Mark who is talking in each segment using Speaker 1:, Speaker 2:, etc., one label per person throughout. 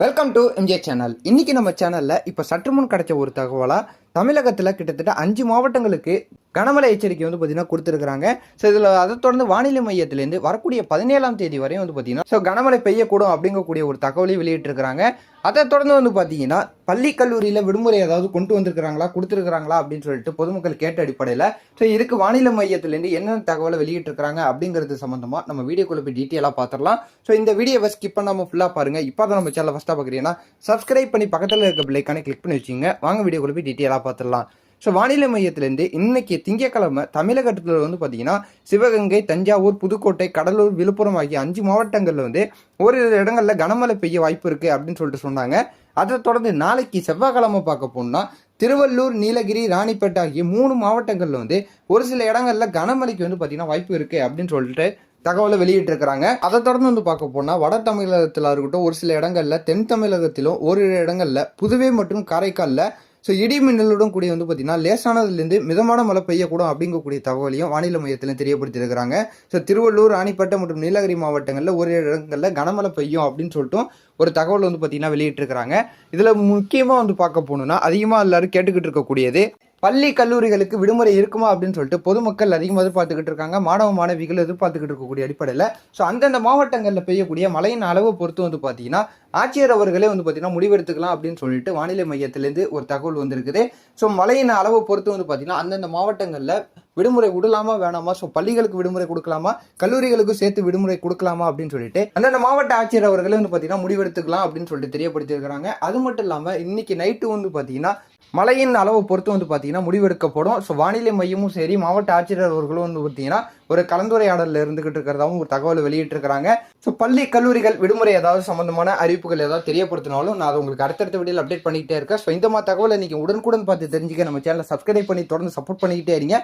Speaker 1: Welcome to MJ channel இன்னைக்கு நம்ம சேனலில் இப்போ சற்று முன் கிடைச்ச ஒரு தகவலாக தமிழகத்தில் கிட்டத்தட்ட அஞ்சு மாவட்டங்களுக்கு கனமழை எச்சரிக்கை வந்து பார்த்தீங்கன்னா கொடுத்துருக்காங்க ஸோ இதில் அதை தொடர்ந்து வானிலை மையத்திலேருந்து வரக்கூடிய பதினேழாம் தேதி வரையும் வந்து பார்த்தீங்கன்னா ஸோ கனமழை பெய்யக்கூடும் அப்படிங்கக்கூடிய ஒரு தகவலையும் வெளியிட்டிருக்கிறாங்க. அதை தொடர்ந்து வந்து பார்த்தீங்கன்னா பள்ளி கல்லூரியில் விடுமுறை ஏதாவது கொண்டு வந்திருக்கிறாங்களா கொடுத்துருக்குறாங்களா அப்படின்னு சொல்லிட்டு பொதுமக்கள் கேட்ட அடிப்படையில் ஸோ இதுக்கு வானிலை மையத்திலேருந்து என்னென்ன தகவலை வெளியிட்டிருக்கிறாங்க அப்படிங்கிறது சம்மந்தமாக நம்ம வீடியோக்குள்ள போய் டீட்டெயிலாக பார்த்துடலாம் ஸோ இந்த வீடியோவை ஸ்கிப் பண்ணாமல் ஃபுல்லாக பாருங்கள் இப்போ தான் நம்ம சேனல் ஃபஸ்ட்டாக பார்க்குறீங்கன்னா சப்ஸ்கிரைப் பண்ணி பக்கத்தில் இருக்க பிள்ளைக்கான கிளிக் பண்ணி வச்சுங்க வாங்க வீடியோக்குள்ள போய் டீட்டெயிலாக காப்பாற்றலாம் ஸோ வானிலை மையத்திலேருந்து இன்னைக்கு திங்கட்கிழமை தமிழகத்தில் வந்து பார்த்தீங்கன்னா சிவகங்கை தஞ்சாவூர் புதுக்கோட்டை கடலூர் விழுப்புரம் ஆகிய அஞ்சு மாவட்டங்களில் வந்து ஓரிரு இடங்களில் கனமழை பெய்ய வாய்ப்பு இருக்குது அப்படின்னு சொல்லிட்டு சொன்னாங்க. அதை தொடர்ந்து நாளைக்கு செவ்வாய்க்கிழமை பார்க்க போனோம்னா திருவள்ளூர் நீலகிரி ராணிப்பேட்டை ஆகிய மூணு மாவட்டங்களில் வந்து ஒரு சில இடங்களில் கனமழைக்கு வந்து பார்த்தீங்கன்னா வாய்ப்பு இருக்குது அப்படின்னு சொல்லிட்டு தகவலை வெளியிட்டிருக்கிறாங்க. அதை தொடர்ந்து வந்து பார்க்க போனால் வட தமிழகத்தில் இருக்கட்டும் ஒரு சில இடங்களில் தென் தமிழகத்திலும் ஒரு இடங்களில் புதுவை மற்றும் காரைக்காலில் ஸோ இடி மின்னலுடன் கூடிய வந்து பார்த்தீங்கன்னா லேசானதுலேருந்து மிதமான மழை பெய்யக்கூடும் அப்படிங்கக்கூடிய தகவலையும் வானிலை மையத்திலும் தெரியப்படுத்தியிருக்கிறாங்க. ஸோ திருவள்ளூர் ராணிப்பேட்டை மற்றும் நீலகிரி மாவட்டங்களில் ஒரு இடங்களில் கனமழை பெய்யும் அப்படின்னு சொல்லிட்டும் ஒரு தகவல் வந்து பார்த்தீங்கன்னா வெளியிட்டிருக்கிறாங்க. இதில் முக்கியமாக வந்து பார்க்க போகணுன்னா அதிகமாக எல்லோரும் கேட்டுக்கிட்டு இருக்கக்கூடியது பள்ளி கல்லூரிகளுக்கு விடுமுறை இருக்குமா அப்படின்னு சொல்லிட்டு பொதுமக்கள் அதிகமாக எதிர்பார்த்துக்கிட்டு இருக்காங்க. மாணவ மாணவிகள் எதிர்பார்த்துக்கிட்டு இருக்கக்கூடிய அடிப்படையில். ஸோ அந்தந்த மாவட்டங்களில் பெய்யக்கூடிய மழையின் அளவை பொறுத்து வந்து பார்த்தீங்கன்னா ஆட்சியர் அவர்களே வந்து பார்த்தீங்கன்னா முடிவெடுத்துக்கலாம் அப்படின்னு சொல்லிட்டு வானிலை மையத்திலேருந்து ஒரு தகவல் வந்திருக்குது. ஸோ மழையின் அளவை பொறுத்து வந்து பார்த்தீங்கன்னா அந்தந்த மாவட்டங்களில் விடுமுறை விடலாமா வேணாமா? ஸோ பள்ளிகளுக்கு விடுமுறை கொடுக்கலாமா? கல்லூரிகளுக்கும் சேர்த்து விடுமுறை கொடுக்கலாமா அப்படின்னு சொல்லிட்டு அந்தந்த மாவட்ட ஆட்சியர் அவர்களே வந்து பார்த்தீங்கன்னா முடிவெடுத்துக்கலாம் அப்படின்னு சொல்லிட்டு தெரியப்படுத்தியிருக்கிறாங்க. அது மட்டும் இல்லாமல் இன்னைக்கு நைட்டு வந்து பார்த்தீங்கன்னா மழையின் அளவை பொறுத்து வந்து பார்த்தீங்கன்னா முடிவெடுக்கப்படும். ஸோ வானிலை மையமும் சரி மாவட்ட ஆட்சியர் அவர்களும் வந்து பார்த்தீங்கன்னா ஒரு கலந்துரையாடலில் இருந்துகிட்டு இருக்கிறதாவும் ஒரு தகவல் வெளியிட்டிருக்கிறாங்க. ஸோ பள்ளி கல்லூரிகள் விடுமுறை ஏதாவது சம்பந்தமான அறிவிப்புகள் ஏதாவது தெரியப்படுத்தினாலும் நான் அதை உங்களுக்கு அடுத்தடுத்த வீடியோவில் அப்டேட் பண்ணிக்கிட்டே இருக்கேன். ஸோ இந்த மாதிரி தகவலை நீங்கள் உடனுக்குடன் பார்த்து தெரிஞ்சுக்க நம்ம சேனலை சப்ஸ்கிரைப் பண்ணி தொடர்ந்து சப்போர்ட் பண்ணிக்கிட்டே இருங்க.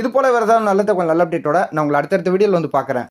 Speaker 1: இது போல வேறு ஏதாவது நல்ல தகவல் நல்ல அப்டேட்டோட நான் உங்களை அடுத்தடுத்த வீடியோவில் வந்து பார்க்குறேன்.